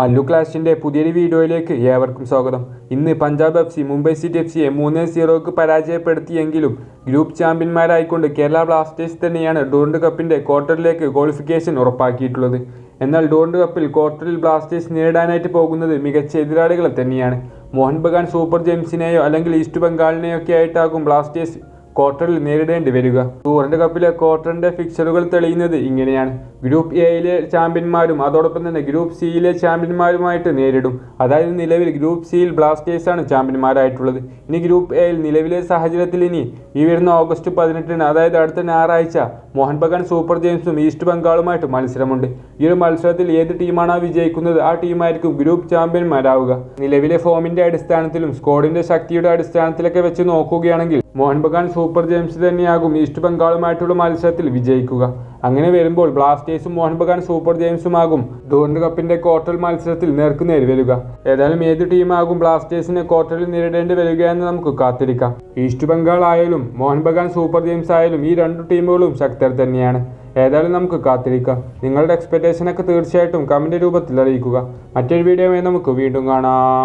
മല്ലു ക്ലാഷിന്റെ പുതിയൊരു വീഡിയോയിലേക്ക് ഏവർക്കും സ്വാഗതം. ഇന്ന് Punjab F C Mumbai city F സിയെ മൂന്ന് സീറോക്ക് പരാജയപ്പെടുത്തിയെങ്കിലും ഗ്രൂപ്പ് ചാമ്പ്യന്മാരായിക്കൊണ്ട് കേരള ബ്ലാസ്റ്റേഴ്സ് തന്നെയാണ് ഡോണ്ട് കപ്പിന്റെ ക്വാർട്ടറിലേക്ക് ക്വാളിഫിക്കേഷൻ ഉറപ്പാക്കിയിട്ടുള്ളത്. എന്നാൽ ഡോണ്ട് കപ്പിൽ ക്വാർട്ടറിൽ ബ്ലാസ്റ്റേഴ്സ് നേടാനായിട്ട് പോകുന്നത് മികച്ച എതിരാളികളെ തന്നെയാണ്. മോഹൻ ബഗാൻ സൂപ്പർ ജെയിംസിനെയോ അല്ലെങ്കിൽ ഈസ്റ്റ് ബംഗാളിനെയോ ഒക്കെ ആയിട്ടാകും ബ്ലാസ്റ്റേഴ്സ് ക്വാർട്ടറിൽ നേരിടേണ്ടി വരിക. ടൂറിന്റെ കപ്പിലെ ക്വാർട്ടറിന്റെ ഫിക്സറുകൾ തെളിയുന്നത് ഇങ്ങനെയാണ്. ഗ്രൂപ്പ് എയിലെ ചാമ്പ്യന്മാരും അതോടൊപ്പം തന്നെ ഗ്രൂപ്പ് സിയിലെ ചാമ്പ്യന്മാരുമായിട്ട് നേരിടും. അതായത് നിലവിൽ ഗ്രൂപ്പ് സിയിൽ ബ്ലാസ്റ്റേഴ്സാണ് ചാമ്പ്യന്മാരായിട്ടുള്ളത് ഇനി ഗ്രൂപ്പ് എയിൽ നിലവിലെ സാഹചര്യത്തിൽ ഇനി ഈ വരുന്ന ഓഗസ്റ്റ് പതിനെട്ടിന് അതായത് അടുത്ത ഞായറാഴ്ച മോഹൻ ബഗാൻ സൂപ്പർ ജെയിംസും ഈസ്റ്റ് ബംഗാളുമായിട്ട് മത്സരമുണ്ട്. ഈ ഒരു മത്സരത്തിൽ ഏത് ടീമാണോ വിജയിക്കുന്നത് ആ ടീമായിരിക്കും ഗ്രൂപ്പ് ചാമ്പ്യന്മാരാവുക നിലവിലെ ഫോമിന്റെ അടിസ്ഥാനത്തിലും സ്കോഡിന്റെ ശക്തിയുടെ അടിസ്ഥാനത്തിലൊക്കെ വെച്ച് നോക്കുകയാണെങ്കിൽ മോഹൻ ബഗാൻ സൂപ്പർ ജെയിംസ് തന്നെയാകും ഈസ്റ്റ് ബംഗാളുമായിട്ടുള്ള മത്സരത്തിൽ വിജയിക്കുക. അങ്ങനെ വരുമ്പോൾ ബ്ലാസ്റ്റേഴ്സും മോഹൻ ബഗാൻ സൂപ്പർ ജെയിംസുമാകും ഡൂറൻഡ് കപ്പിന്റെ ക്വാർട്ടർ മത്സരത്തിൽ നേർക്കുനേർ വരിക. ഏതായാലും ഏത് ടീമാകും ബ്ലാസ്റ്റേഴ്സിനെ ക്വാർട്ടറിൽ നേരിടേണ്ടി എന്ന് നമുക്ക് കാത്തിരിക്കാം. ഈസ്റ്റ് ബംഗാൾ ആയാലും മോഹൻ ബഗാൻ സൂപ്പർ ജെയിംസ് ആയാലും ഈ രണ്ട് ടീമുകളും ശക്തർ തന്നെയാണ്. ഏതായാലും നമുക്ക് കാത്തിരിക്കാം. നിങ്ങളുടെ എക്സ്പെക്ടേഷനൊക്കെ തീർച്ചയായിട്ടും കമന്റ് രൂപത്തിൽ അറിയിക്കുക. മറ്റൊരു വീഡിയോയുമായി നമുക്ക് വീണ്ടും കാണാം.